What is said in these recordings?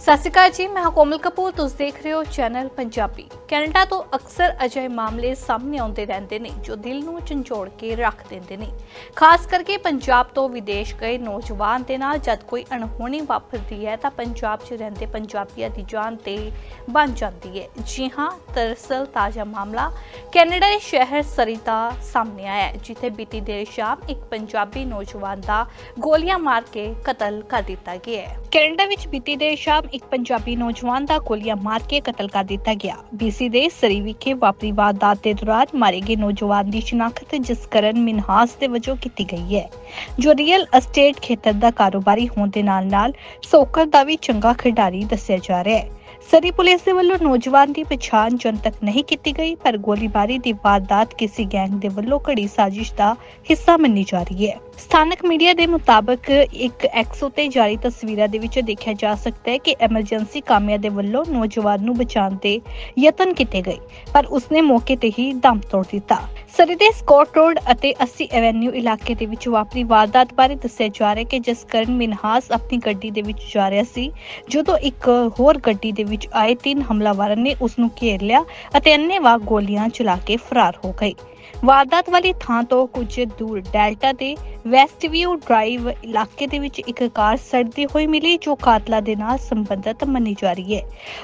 ਸਤਿ ਸ਼੍ਰੀ ਅਕਾਲ ਜੀ, ਮੈਂ ਕੋਮਲ ਕਪੂਰ, ਤੁਸੀਂ ਦੇਖ ਰਹੇ ਹੋ ਚੈਨਲ ਪੰਜਾਬੀ। ਕੈਨੇਡਾ ਤੋਂ ਅਕਸਰ ਅਜਿਹੇ ਮਾਮਲੇ ਸਾਹਮਣੇ ਆਉਂਦੇ ਰਹਿੰਦੇ ਨੇ, ਜੋ ਦਿਲ ਨੂੰ ਝੰਜੋੜ ਕੇ ਰੱਖ ਦਿੰਦੇ ਨੇ। ਖਾਸ ਕਰਕੇ ਪੰਜਾਬ ਤੋਂ ਵਿਦੇਸ਼ ਗਏ ਨੌਜਵਾਨ ਦੇ ਨਾਲ ਜਦ ਕੋਈ ਅਣਹੋਣੀ ਵਾਪਰਦੀ ਹੈ, ਤਾਂ ਪੰਜਾਬ 'ਚ ਰਹਿੰਦੇ ਪੰਜਾਬੀਆਂ ਦੀ ਜਾਨ ਤੇ ਬਣ ਜਾਂਦੀ ਹੈ। ਜੀ ਹਾਂ, ਦਰਅਸਲ ਤਾਜ਼ਾ ਮਾਮਲਾ ਕੈਨੇਡਾ ਦੇ ਸ਼ਹਿਰ ਸਰੀ ਦਾ ਸਾਹਮਣੇ ਆਇਆ ਹੈ, ਜਿੱਥੇ ਬੀਤੀ ਦੇਰ ਸ਼ਾਮ ਇੱਕ ਪੰਜਾਬੀ ਨੌਜਵਾਨ ਦਾ ਗੋਲੀਆਂ ਮਾਰ ਕੇ ਕਤਲ ਕਰ ਦਿੱਤਾ ਗਿਆ ਹੈ। ਕੈਨੇਡਾ ਵਿੱਚ ਬੀਤੀ ਦੇਰ ਸ਼ਾਮ ਇੱਕ ਪੰਜਾਬੀ ਨੌਜਵਾਨ ਦਾ ਗੋਲੀਆਂ ਮਾਰ ਕੇ ਕਤਲ ਕਰ ਦਿੱਤਾ ਗਿਆ। ਬੀਸੀ ਦੇ ਸਰੀ ਵਿਖੇ ਵਾਪਰੀ ਵਾਰਦਾਤ ਦੇ ਦੌਰਾਨ ਮਾਰੇ ਗਏ ਨੌਜਵਾਨ ਦੀ ਸ਼ਨਾਖਤ ਜਸਕਰਨ ਮਿਨਹਾਸ ਦੇ ਵਜੋਂ ਕੀਤੀ ਗਈ ਹੈ। ਜੋ ਰੀਅਲ ਅਸਟੇਟ ਖੇਤਰ ਦਾ ਕਾਰੋਬਾਰੀ ਹੋਣ ਦੇ ਨਾਲ-ਨਾਲ ਸੋਕਰ ਦਾ ਵੀ ਚੰਗਾ ਖਿਡਾਰੀ ਦੱਸਿਆ ਜਾ ਰਿਹਾ ਹੈ। ਸਰੀ ਪੁਲਿਸ ਦੇ ਵੱਲੋਂ ਨੌਜਵਾਨ ਦੀ ਪਛਾਣ ਜਨਤਕ ਨਹੀਂ ਕੀਤੀ ਗਈ, ਪਰ ਗੋਲੀਬਾਰੀ ਦੀ ਵਾਰਦਾਤ ਕਿਸੇ ਗੈਂਗ ਦੇ ਵੱਲੋਂ ਘੜੀ ਸਾਜ਼ਿਸ਼ ਦਾ ਹਿੱਸਾ ਮੰਨੀ ਜਾ ਰਹੀ ਹੈ। ਸਥਾਨਕ ਮੀਡੀਆ ਦੇ ਮੁਤਾਬਕ ਇੱਕ ਐਕਸ ਤੇ ਜਾਰੀ ਤਸਵੀਰਾਂ ਦੇ ਵਿੱਚ ਦੇਖਿਆ ਜਾ ਸਕਦਾ ਹੈ ਕਿ ਐਮਰਜੈਂਸੀ ਕਾਮਿਆਂ ਦੇ ਵੱਲੋਂ ਨੌਜਵਾਨ ਨੂੰ ਬਚਾਉਣ ਦੇ ਯਤਨ ਕੀਤੇ ਗਏ, ਪਰ ਉਸਨੇ ਮੌਕੇ ਤੇ ਹੀ ਦਮ ਤੋੜ ਦਿੱਤਾ। ਸਰੀ ਦੇ ਸਕਾਟ ਰੋਡ ਅਤੇ 80 ਐਵੇਨਿਊ ਇਲਾਕੇ ਦੇ ਵਿੱਚ ਵਾਪਰੀ ਵਾਰਦਾਤ ਬਾਰੇ ਦੱਸਿਆ ਜਾ ਰਿਹਾ ਕਿ ਜਿਸ ਜਸਕਰਨ ਮਿਨਹਾਸ ਆਪਣੀ ਗੱਡੀ ਦੇ ਵਿੱਚ ਜਾ ਰਿਹਾ ਸੀ। ਜਦੋਂ ਇੱਕ ਹੋਰ ਗੱਡੀ ਦੇ ਵਿੱਚ ਆਏ, ਤਿੰਨ ਹਮਲਾਵਰਾਂ ਨੇ ਉਸ ਨੂੰ ਘੇਰ ਲਿਆ ਅਤੇ ਅੰਨ੍ਹੇਵਾਹ ਗੋਲੀਆਂ ਚਲਾ ਕੇ ਫਰਾਰ ਹੋ ਗਏ। ਵਾਰਦਾਤ ਵਾਲੀ ਥਾਂ ਤੋਂ ਕੁਝ ਦੂਰ ਡੈਲਟਾ ਦੇ ਵੈਸਟਵਿਊ ਡਰਾਈਵ ਇਲਾਕੇ ਦੇ ਵਿੱਚ ਇੱਕ ਕਾਰ ਸੜਦੀ ਹੋਈ ਮਿਲੀ, ਜੋ ਕਾਤਲਾਂ ਦੇ ਨਾਲ ਸੰਬੰਧਿਤ ਮੰਨੀ ਜਾ ਰਹੀ ਹੈ।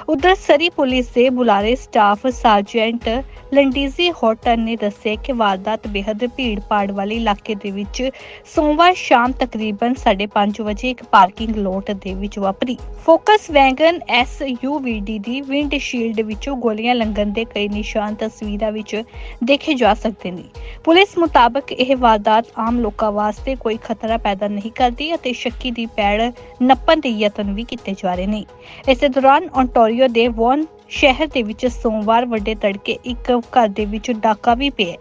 ਉਧਰ ਸਰੀ ਪੁਲਿਸ ਦੇ ਬੁਲਾਰੇ ਸਟਾਫ ਸਰਜੈਂਟ ਲੰਡੀਜ਼ੀ ਹੋਟਨ ਨੇ ਦੱਸਿਆ ਕਿ ਵਾਰਦਾਤ ਬੇहद ਭੀੜ-ਭਾੜ ਵਾਲੇ ਇਲਾਕੇ ਦੇ ਵਿੱਚ ਸੋਮਵਾਰ ਸ਼ਾਮ ਤਕਰੀਬਨ 5:30 ਵਜੇ ਇੱਕ ਪਾਰਕਿੰਗ ਲੋਟ ਦੇ ਵਿੱਚ ਵਾਪਰੀ। ਫੋਕਸ ਵੈਗਨ SUVD ਦੀ ਵਿੰਡ ਸ਼ੀਲਡ ਵਿੱਚੋਂ ਗੋਲੀਆਂ ਲੰਘਣ ਦੇ ਕਈ ਨਿਸ਼ਾਨ ਤਸਵੀਰਾਂ ਵਿੱਚ ਦੇਖੇ ਜਾ ਸਕਦੇ ਸਕਦੇ ਨੇ। ਪੁਲਿਸ ਮੁਤਾਬਕ ਇਹ ਵਾਰਦਾਤ ਆਮ ਲੋਕਾਂ ਵਾਸਤੇ ਕੋਈ ਖਤਰਾ ਪੈਦਾ ਨਹੀਂ ਕਰਦੀ ਅਤੇ ਸ਼ੱਕੀ ਦੀ ਪੈੜ ਨੱਪਣ ਦੇ ਯਤਨ ਵੀ ਕੀਤੇ ਜਾ ਰਹੇ ਨੇ। ਇਸੇ ਦੌਰਾਨ ontario ਦੇ ਵੌਨ ਸ਼ਹਿਰ ਦੇ ਵਿੱਚ ਸੋਮਵਾਰ ਵੱਡੇ ਤੜਕੇ ਇੱਕ ਘਰ ਦੇ ਵਿੱਚ ਡਾਕਾ ਵੀ ਪਿਆ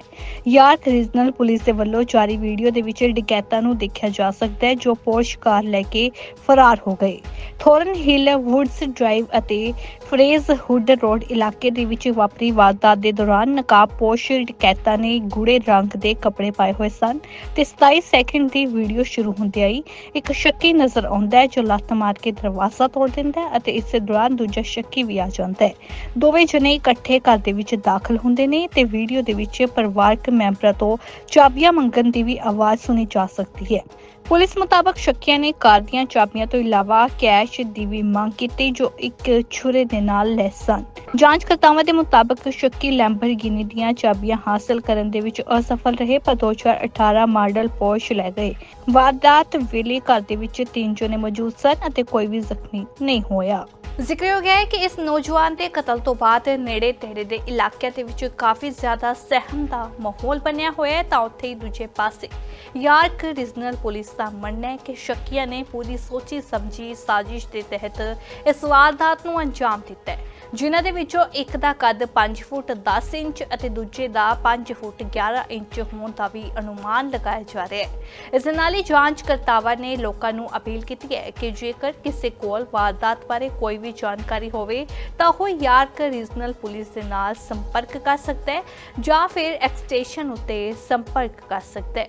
ਯਾਰਥ ਰੀਜਨਲ ਪੁਲਿਸ ਦੇ ਵੱਲੋਂ ਜਾਰੀ ਵੀਡੀਓ ਦੇ ਵਿੱਚ ਡਕੈਤਾਂ ਨੂੰ ਦੇਖਿਆ ਜਾ ਸਕਦਾ ਹੈ, ਜੋ ਪੋਰਸ਼ ਕਾਰ ਲੈ ਕੇ ਫਰਾਰ ਹੋ ਗਏ। ਥੋਰਨ ਹਿੱਲ ਵੁੱਡਸ ਡਰਾਈਵ ਅਤੇ ਫਰੇਜ਼ ਹੁੱਡ ਰੋਡ ਇਲਾਕੇ ਦੇ ਵਿੱਚ ਵਾਪਰੀ ਵਾਰਦਾਤ ਦੇ ਦੌਰਾਨ ਨਕਾਬਪੋਸ਼ ਡਕੈਤਾਂ ਨੇ ਗੂੜੇ ਰੰਗ ਦੇ ਕੱਪੜੇ ਪਾਏ ਹੋਏ ਸਨ ਤੇ 27 ਸੈਕਿੰਡ ਦੀ ਵੀਡੀਓ ਸ਼ੁਰੂ ਹੁੰਦਿਆਂ ਹੀ ਇੱਕ ਸ਼ੱਕੀ ਨਜ਼ਰ ਆਉਂਦਾ ਹੈ, ਜੋ ਲੱਤ ਮਾਰ ਕੇ ਦਰਵਾਜ਼ਾ ਤੋੜ ਦਿੰਦਾ ਹੈ ਅਤੇ ਇਸੇ ਦੌਰਾਨ ਦੂਜਾ ਸ਼ੱਕੀ ਵੀ ਆ ਜਾਂਦਾ ਹੈ। ਦੋਵੇਂ ਜਣੇ ਇਕੱਠੇ ਘਰ ਦੇ ਵਿੱਚ ਦਾਖਲ ਹੁੰਦੇ ਨੇ ਤੇ ਵੀਡੀਓ ਦੇ ਵਿੱਚ ਪਰਿਵਾਰਕ ਮੈਂਬਰਾਂ ਤੋਂ ਚਾਬੀਆਂ ਮੰਗਣ ਦੀ ਵੀ ਆਵਾਜ਼ ਸੁਣੀ ਜਾ ਸਕਦੀ ਹੈ। ਪੁਲਿਸ ਮੁਤਾਬਕ ਸ਼ੱਕੀਆਂ ਨੇ ਕਾਰ ਦੀਆਂ ਚਾਬੀਆਂ ਤੋਂ ਇਲਾਵਾ ਕੈਸ਼ ਦੀ ਵੀ ਮੰਗ ਕੀਤੀ, ਜੋ ਇੱਕ ਛੁਰੇ ਦੇ ਨਾਲ ਲੈਸ ਸਨ। ਜਾਂਚਕਰਤਾਵਾਂ ਦੇ ਮੁਤਾਬਕ ਸ਼ੱਕੀ ਲੈਂਬਰਗਿਨੀ ਦੀਆਂ ਚਾਬੀਆਂ ਹਾਸਲ ਕਰਨ ਦੇ ਵਿੱਚ ਅਸਫਲ ਰਹੇ, ਪਰ 2018 ਮਾਡਲ ਪੋਰਸ਼ ਲੈ ਗਏ। ਵਾਰਦਾਤ ਵੇਲੇ ਘਰ ਦੇ ਵਿੱਚ ਤਿੰਨ ਜਣੇ ਮੌਜੂਦ ਸਨ ਅਤੇ ਕੋਈ ਵੀ ਜ਼ਖਮੀ ਨਹੀਂ ਹੋਇਆ। ਜ਼ਿਕਰ ਹੋ ਗਿਆ ਹੈ ਕਿ ਇਸ ਨੌਜਵਾਨ ਦੇ ਕਤਲ ਤੋਂ ਬਾਅਦ ਨੇੜੇ ਤੇੜੇ ਦੇ ਇਲਾਕਿਆਂ ਦੇ ਵਿੱਚ ਕਾਫੀ ਜ਼ਿਆਦਾ ਸਹਿਮ ਦਾ ਮਾਹੌਲ ਬਣਿਆ ਹੋਇਆ ਹੈ, ਤਾਂ ਉੱਥੇ ਹੀ ਦੂਜੇ ਪਾਸੇ ਯਾਰਕ ਰੀਜਨਲ ਪੁਲਿਸ ਦਾ ਮੰਨਣਾ ਹੈ ਕਿ ਸ਼ੱਕੀਆਂ ਨੇ ਪੂਰੀ ਸੋਚੀ ਸਮਝੀ ਸਾਜ਼ਿਸ਼ ਦੇ ਤਹਿਤ ਇਸ ਵਾਰਦਾਤ ਨੂੰ ਅੰਜਾਮ ਦਿੱਤਾ ਹੈ, ਜਿਨ੍ਹਾਂ ਦੇ ਵਿੱਚੋਂ ਇੱਕ ਦਾ ਕੱਦ 5 ਫੁੱਟ 10 ਇੰਚ ਅਤੇ ਦੂਜੇ ਦਾ 5 ਫੁੱਟ 11 ਇੰਚ ਹੋਣ ਦਾ ਵੀ ਅਨੁਮਾਨ ਲਗਾਇਆ ਜਾ ਰਿਹਾ ਹੈ। ਇਸ ਦੇ ਨਾਲ ਹੀ ਜਾਂਚਕਰਤਾਵਾਂ ਨੇ ਲੋਕਾਂ ਨੂੰ ਅਪੀਲ ਕੀਤੀ ਹੈ ਕਿ ਜੇਕਰ ਕਿਸੇ ਕੋਲ ਵਾਰਦਾਤ ਬਾਰੇ ਕੋਈ ਵੀ ਜਾਣਕਾਰੀ ਹੋਵੇ, ਤਾਂ ਉਹ ਯਾਰਕ ਰੀਜਨਲ ਪੁਲਿਸ ਦੇ ਨਾਲ ਸੰਪਰਕ ਕਰ ਸਕਦਾ ਹੈ ਜਾਂ ਫਿਰ ਐਕਸਟੇਸ਼ਨ ਉੱਤੇ ਸੰਪਰਕ ਕਰ ਸਕਦਾ ਹੈ।